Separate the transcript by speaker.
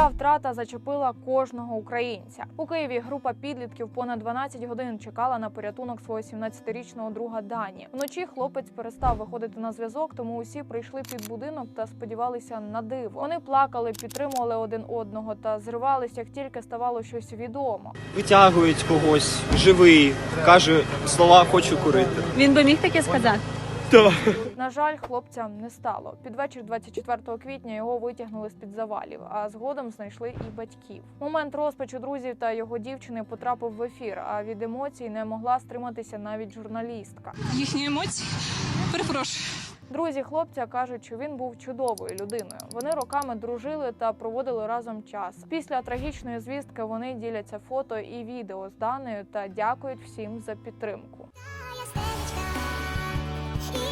Speaker 1: Ця втрата зачепила кожного українця. У Києві група підлітків понад 12 годин чекала на порятунок свого 17-річного друга Дані. Вночі хлопець перестав виходити на зв'язок, тому усі прийшли під будинок та сподівалися на диво. Вони плакали, підтримували один одного та зривалися, як тільки ставало щось відомо.
Speaker 2: витягують когось живий, каже слова хочу курити.
Speaker 3: Він би міг таке сказати?
Speaker 1: На жаль, хлопця не стало. Під вечір 24 квітня його витягнули з під завалів, а згодом знайшли і батьків. Момент розпачу друзів та його дівчини потрапив в ефір. А від емоцій не могла стриматися навіть журналістка.
Speaker 4: їхні емоції. Перепрошую.
Speaker 1: Друзі хлопця кажуть, що він був чудовою людиною. Вони роками дружили та проводили разом час. Після трагічної звістки вони діляться фото і відео з Даною та дякують всім за підтримку.
Speaker 5: Yeah.